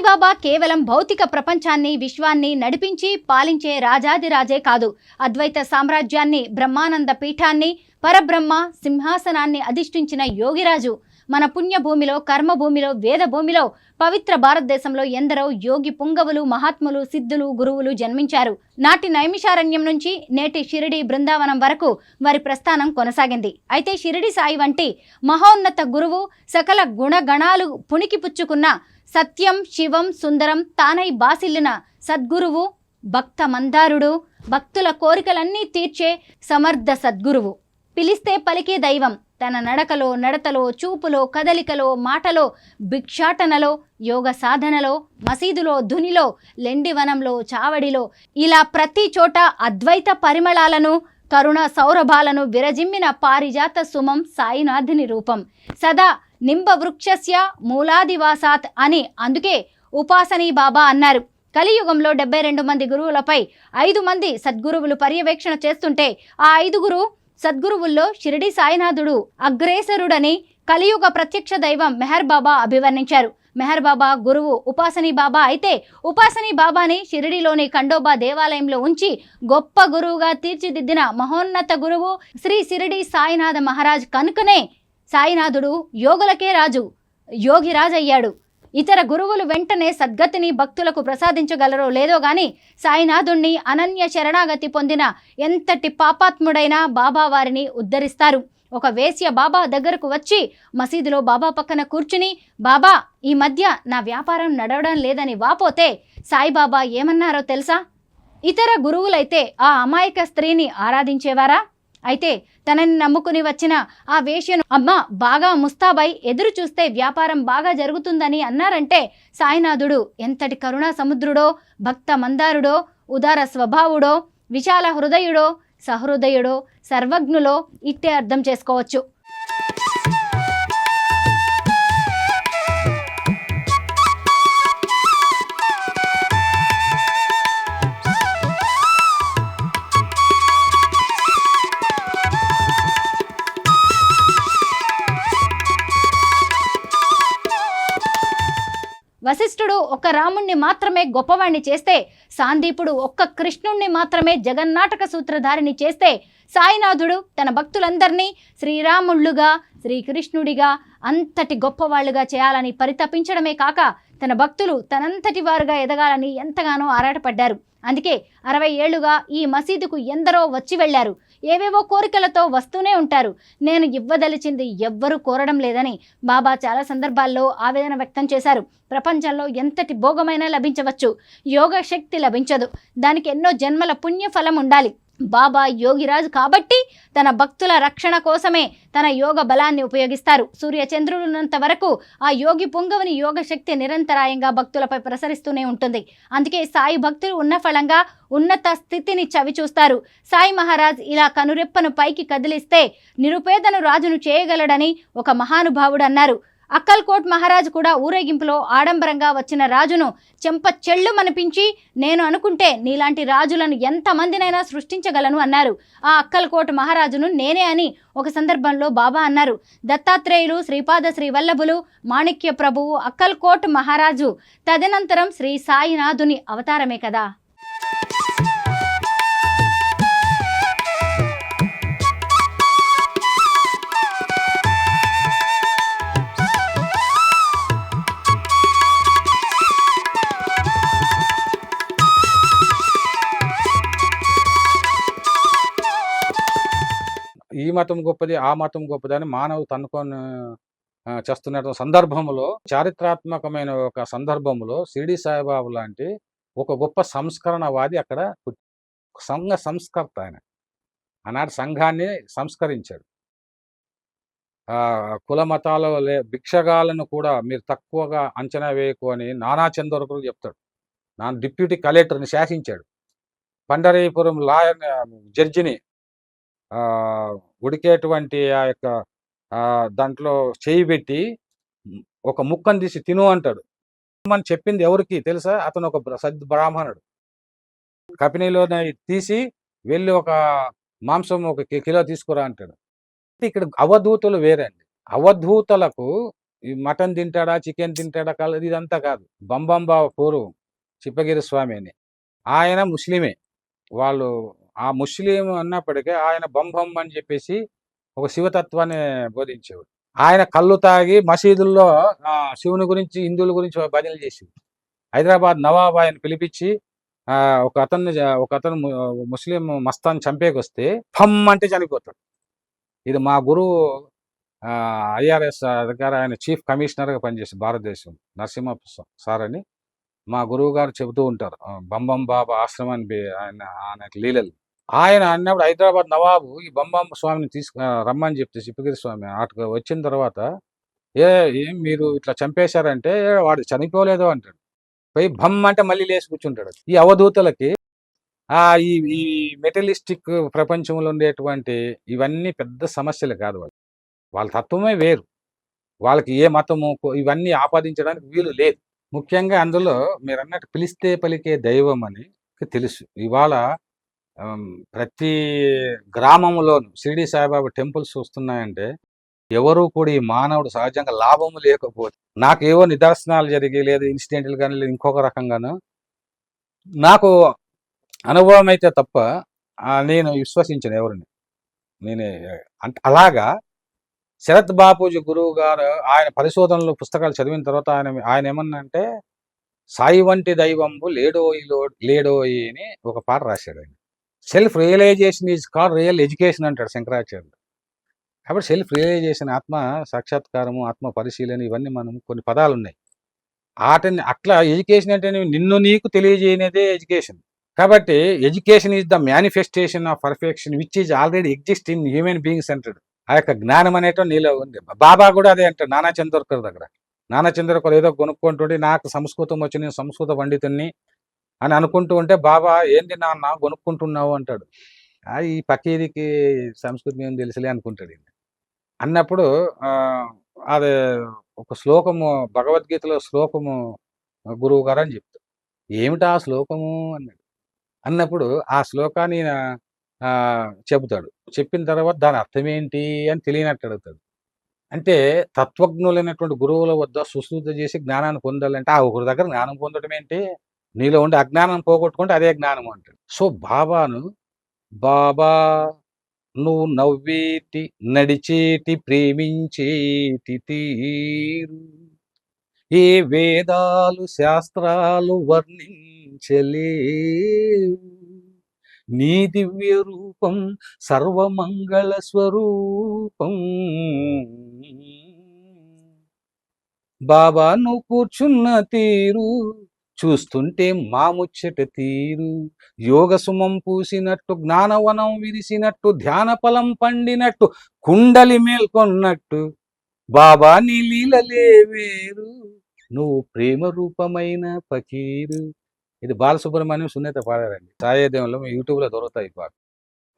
సాయిబాబా కేవలం భౌతిక ప్రపంచాన్ని విశ్వాన్ని నడిపించి పాలించే రాజాదిరాజే కాదు. అద్వైత సామ్రాజ్యాన్ని బ్రహ్మానంద పీఠాన్ని పరబ్రహ్మ సింహాసనాన్ని అధిష్ఠించిన యోగిరాజు. మన పుణ్యభూమిలో కర్మభూమిలో వేదభూమిలో పవిత్ర భారతదేశంలో ఎందరో యోగి పుంగవులు మహాత్ములు సిద్ధులు గురువులు జన్మించారు. నాటి నైమిషారణ్యం నుంచి నేటి షిరిడి బృందావనం వరకు వారి ప్రస్థానం కొనసాగింది. అయితే షిరిడి సాయి వంటి మహోన్నత గురువు సకల గుణగణాలు పుణికిపుచ్చుకున్న సత్యం శివం సుందరం తానై బాసిల్లిన సద్గురువు భక్త మందారుడు భక్తుల కోరికలన్నీ తీర్చే సమర్థ సద్గురువు. పిలిస్తే పలికే దైవం తన నడకలో నడతలో చూపులో కదలికలో మాటలో భిక్షాటనలో యోగ సాధనలో మసీదులో ధునిలో లెండివనంలో చావడిలో ఇలా ప్రతి చోట అద్వైత పరిమళాలను కరుణ సౌరభాలను విరజిమ్మిన పారిజాత సుమం సాయినాథుని రూపం. సదా నింబవృక్షస్య మూలాదివాసాత్ అని అందుకే ఉపాసనీ బాబా అన్నారు. కలియుగంలో డెబ్బై రెండు మంది గురువులపై ఐదు మంది సద్గురువులు పర్యవేక్షణ చేస్తుంటే ఆ ఐదుగురు సద్గురువుల్లో షిరిడి సాయినాథుడు అగ్రేసరుడని కలియుగ ప్రత్యక్ష దైవం మెహర్ బాబా అభివర్ణించారు. మెహర్ బాబా గురువు ఉపాసనీ బాబా అయితే ఉపాసనీ బాబాని షిరిడిలోని ఖండోబా దేవాలయంలో ఉంచి గొప్ప గురువుగా తీర్చిదిద్దిన మహోన్నత గురువు శ్రీ షిరిడి సాయినాథ మహారాజ్ కనుకనే సాయినాథుడు యోగులకే రాజు యోగి అయ్యాడు ఇతర గురువులు వెంటనే సద్గతిని భక్తులకు ప్రసాదించగలరో లేదో గాని సాయినాథుణ్ణి అనన్య శరణాగతి పొందిన ఎంతటి పాపాత్ముడైనా బాబా వారిని ఉద్ధరిస్తారు. ఒక వేశ్య బాబా దగ్గరకు వచ్చి మసీదులో బాబా పక్కన కూర్చుని బాబా ఈ మధ్య నా వ్యాపారం నడవడం లేదని వాపోతే సాయిబాబా ఏమన్నారో తెలుసా? ఇతర గురువులైతే ఆ అమాయక స్త్రీని ఆరాధించేవారా? అయితే తనని నమ్ముకుని వచ్చిన ఆ వేష్యను అమ్మ బాగా ముస్తాబై ఎదురు చూస్తే వ్యాపారం బాగా జరుగుతుందని అన్నారంటే సాయినాథుడు ఎంతటి కరుణా సముద్రుడో భక్త మందారుడో ఉదార స్వభావుడో విశాల హృదయుడో సహృదయుడో సర్వజ్ఞులో ఇట్టే అర్థం చేసుకోవచ్చు. వశిష్ఠుడు ఒక రాముణ్ణి మాత్రమే గొప్పవాణ్ణి చేస్తే సాందీపుడు ఒక్క కృష్ణుణ్ణి మాత్రమే జగన్నాటక సూత్రధారిని చేస్తే సాయినాథుడు తన భక్తులందరినీ శ్రీరాముళ్ళుగా శ్రీకృష్ణుడిగా అంతటి గొప్పవాళ్ళుగా చేయాలని పరితపించడమే కాక తన భక్తులు తనంతటి వారుగా ఎదగాలని ఎంతగానో ఆరాటపడ్డారు. అందుకే అరవై ఏళ్ళుగా ఈ మసీదుకు ఎందరో వచ్చి వెళ్ళారు. ఏవేవో కోరికలతో వస్తూనే ఉంటారు. నేను ఇవ్వదలిచింది ఎవ్వరూ కోరడం లేదని బాబా చాలా సందర్భాల్లో ఆవేదన వ్యక్తం చేశారు. ప్రపంచంలో ఎంతటి భోగమైనా లభించవచ్చు. యోగ శక్తి లభించదు. దానికి ఎన్నో జన్మల పుణ్యఫలం ఉండాలి. బాబా యోగిరాజు కాబట్టి తన భక్తుల రక్షణ కోసమే తన యోగ బలాన్ని ఉపయోగిస్తారు. సూర్యచంద్రులున్నంత వరకు ఆ యోగి పొంగవని యోగ శక్తి నిరంతరాయంగా భక్తులపై ప్రసరిస్తూనే ఉంటుంది. అందుకే సాయి భక్తులు ఉన్న ఫలంగా ఉన్నత స్థితిని చవి చూస్తారు. సాయి మహారాజ్ ఇలా కనురెప్పను పైకి కదిలిస్తే నిరుపేదను రాజును చేయగలడని ఒక మహానుభావుడు అన్నారు. అక్కల్కోట్ మహారాజ్ కూడా ఊరేగింపులో ఆడంబరంగా వచ్చిన రాజును చెంప చెళ్ళుమనిపించి నేను అనుకుంటే నీలాంటి రాజులను ఎంతమందినైనా సృష్టించగలను అన్నారు. ఆ అక్కల్కోట్ మహారాజును నేనే అని ఒక సందర్భంలో బాబా అన్నారు. దత్తాత్రేయులు శ్రీపాద శ్రీ వల్లభులు మాణిక్య ప్రభువు అక్కల్కోట్ మహారాజు తదనంతరం శ్రీ సాయినాథుని అవతారమే కదా. మతం గొప్పది ఆ మతం గొప్పది అని మానవు తనుకొని చేస్తున్న సందర్భంలో చారిత్రాత్మకమైన ఒక సందర్భంలో సిడి సాయిబాబు లాంటి ఒక గొప్ప సంస్కరణవాది అక్కడ సంఘ సంస్కర్త ఆయన. ఆనాడు సంఘాన్ని సంస్కరించాడు. ఆ కుల మతాల భిక్షగాలను కూడా మీరు తక్కువగా అంచనా వేయకు అని నానా చంద్రకులు చెప్తాడు. నా డిప్యూటీ కలెక్టర్ని శాసించాడు. పండరీపురం లాయర్ జడ్జిని ఉడికేటువంటి ఆ యొక్క ఆ దాంట్లో చేయి పెట్టి ఒక ముక్కను తీసి తిను అంటాడు. అని చెప్పింది ఎవరికి తెలుసా? అతను ఒక సద్ బ్రాహ్మణుడు. కపినిలోనే తీసి వెళ్ళి ఒక మాంసం ఒక కిలో తీసుకురా అంటాడు. ఇక్కడ అవధూతలు వేరే అండి అవధూతలకు ఈ మటన్ తింటాడా చికెన్ తింటాడా కల ఇదంతా కాదు. బంబంబా పూర్వం చిప్పగిరి స్వామి అని. ఆయన ముస్లిమే. వాళ్ళు ఆ ముస్లిం అన్నప్పటికీ ఆయన బంబం అని చెప్పేసి ఒక శివతత్వాన్ని బోధించేవాడు. ఆయన కళ్ళు తాగి మసీదుల్లో ఆ, శివుని గురించి హిందువుల గురించి భజనలు చేసేది హైదరాబాద్ నవాబ్ ఆయన పిలిపించి ఒక అతన్ని ఒక అతను ముస్లిం మస్తాన్ చంపేకొస్తే ఫమ్ అంటే చనిపోతాడు. ఇది మా గురువు ఐఆర్ఎస్ అధికారి ఆయన చీఫ్ కమిషనర్గా పనిచేసి భారతదేశం నరసింహ సార్ అని మా గురువు గారు చెబుతూ ఉంటారు. బంబం బాబా ఆశ్రమాన్ని ఆయన ఆయన లీలలు. ఆయన అన్నప్పుడు హైదరాబాద్ నవాబు ఈ బొమ్మ స్వామిని తీసుకు రమ్మని చెప్తే చిప్పగిరి స్వామి అటు వచ్చిన తర్వాత ఏ ఏం మీరు ఇట్లా చంపేశారంటే వాడు చనిపోలేదు అంటాడు. పోయి భమ్ అంటే మళ్ళీ లేచి కూర్చుంటాడు. ఈ అవధూతలకి ఆ ఈ ఈ మెటలిస్టిక్ ప్రపంచంలో ఉండేటువంటి ఇవన్నీ పెద్ద సమస్యలు కాదు వాళ్ళు. వాళ్ళ తత్వమే వేరు. వాళ్ళకి ఏ మతము ఇవన్నీ ఆపాదించడానికి వీలు లేదు. ముఖ్యంగా అందులో మీరు అన్నట్టు పిలిస్తే పలికే దైవం అని తెలుసు. ఇవాళ ప్రతి గ్రామంలోనూ షిరిడి సాయిబాబా టెంపుల్స్ వస్తున్నాయంటే ఎవరు కూడా ఈ మానవుడు సహజంగా లాభము లేకపోతే నాకేవో నిదర్శనాలు జరిగి లేదు ఇన్సిడెంట్లు కానీ లేదు ఇంకొక రకంగాను నాకు అనుభవం అయితే తప్ప నేను విశ్వసించను ఎవరిని. నేను అంటే అలాగా శరత్ బాపూజీ గురువు గారు ఆయన పరిశోధనలు పుస్తకాలు చదివిన తర్వాత ఆయన ఆయన ఏమన్నంటే సాయి వంటి దైవంబు లేడోయిలో లేడోయి అని ఒక పాట రాశాడు ఆయన. Self realization is call real education అంటాడు శంకరాచార్యుడు. కాబట్టి సెల్ఫ్ రియలైజేషన్ ఆత్మ సాక్షాత్కారము ఆత్మ పరిశీలన ఇవన్నీ మనం కొన్ని పదాలు ఉన్నాయి ఆటని అట్లా ఎడ్యుకేషన్ అంటే నిన్ను నీకు తెలియజేయనేదే ఎడ్యుకేషన్. కాబట్టి education is the manifestation of perfection which is already exist in human beings అంటాడు. ఆ యొక్క జ్ఞానం అనేటో నీలో ఉంది. బాబా కూడా అదే అంటాడు నానా చంద్రకర్ దగ్గర. నానా చంద్రకర్ ఏదో కొనుక్కుంటుంటే నాకు సంస్కృతం వచ్చి నేను సంస్కృత పండితుడిని అని అనుకుంటూ ఉంటే బాబా ఏంటి నాన్న కొనుక్కుంటున్నావు అంటాడు. "ఆ, ఈ పకీరికి సంస్కృతి ఏం తెలుసులే అనుకుంటాడు అన్నప్పుడు ఆ, ఒక శ్లోకము భగవద్గీతలో శ్లోకము గురువు గారు అని చెప్తాడు ఏమిటా ఆ శ్లోకము? అన్నాడు. అన్నప్పుడు ఆ శ్లోకాన్ని చెబుతాడు. చెప్పిన తర్వాత దాని అర్థం ఏంటి అని తెలియనట్టు అడుగుతాడు. అంటే తత్వజ్ఞులైనటువంటి గురువుల వద్ద సుశ్రుత చేసి జ్ఞానాన్ని పొందాలంటే ఆ ఒకరి దగ్గర జ్ఞానం పొందడం ఏంటి నీలో ఉండే అజ్ఞానం పోగొట్టుకుంటే అదే జ్ఞానం అంటాడు. సో బాబాను బాబా నువ్వు నవ్వేటి నడిచేటి ప్రేమించేటి తీరు. ఏ వేదాలు శాస్త్రాలు వర్ణించలేవు. నీ దివ్య రూపం సర్వమంగళ స్వరూపం. బాబా నువ్వు కూర్చున్న తీరు చూస్తుంటే మాముచ్చట తీరు. యోగ సుమం పూసినట్టు జ్ఞానవనం విరిసినట్టు ధ్యాన ఫలం పండినట్టు కుండలి మేల్కొన్నట్టు. బాబా నీ లీలలే వేరు. నువ్వు ప్రేమ రూపమైన పకీరు ఇది బాలసుబ్రహ్మణ్యం సున్నిత పాడారండి. సాయదేవంలో యూట్యూబ్లో దొరుకుతాయి పాట.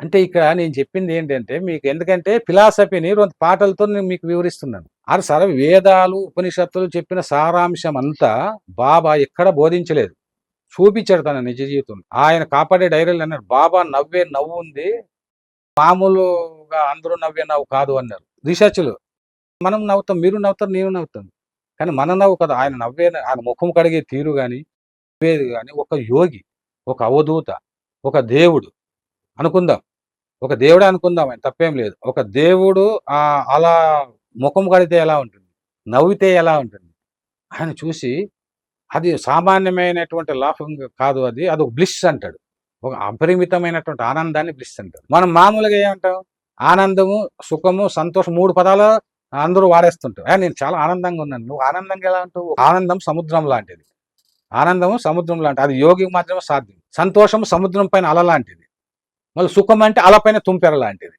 అంటే ఇక్కడ నేను చెప్పింది ఏంటంటే మీకు ఎందుకంటే ఫిలాసఫీని రెండు పాటలతో నేను మీకు వివరిస్తున్నాను. అది సర వేదాలు ఉపనిషత్తులు చెప్పిన సారాంశం అంతా బాబా ఎక్కడ బోధించలేదు. చూపించాడు తన నిజ జీవితం ఆయన కాపాడే డైరీలు అన్నారు బాబా నవ్వే నవ్వు ఉంది. మామూలుగా అందరూ నవ్వే నవ్వు కాదు అన్నారు. రీసెర్చ్లు మనం నవ్వుతాం మీరు నవ్వుతారు నేను నవ్వుతాం కానీ మన నవ్వు కదా ఆయన నవ్వే ఆయన ముఖం కడిగే తీరు కానీ నవ్వేది కానీ ఒక యోగి ఒక అవధూత ఒక దేవుడు అనుకుందాం. ఒక దేవుడు అనుకుందాం ఆయన తప్పేం లేదు. ఒక దేవుడు అలా ముఖం కడితే ఎలా ఉంటుంది? నవ్వితే ఎలా ఉంటుంది? ఆయన చూసి అది సామాన్యమైనటువంటి లాఫింగ్ కాదు అది అది ఒక బ్లిస్ అంటాడు. ఒక అపరిమితమైనటువంటి ఆనందాన్ని బ్లిస్ అంటాడు. మనం మామూలుగా ఏమంటాం? ఆనందము సుఖము సంతోషం మూడు పదాలు అందరూ వాడేస్తుంటారు. నేను చాలా ఆనందంగా ఉన్నాను. నువ్వు ఆనందంగా ఎలా ఉంటావు? ఆనందం సముద్రం లాంటిది. ఆనందము సముద్రం లాంటిది అది యోగికి మాత్రమే సాధ్యం. సంతోషం సముద్రం పైన అల లాంటిది. మళ్ళీ సుఖం అంటే అలపైన తుంపెర లాంటిది.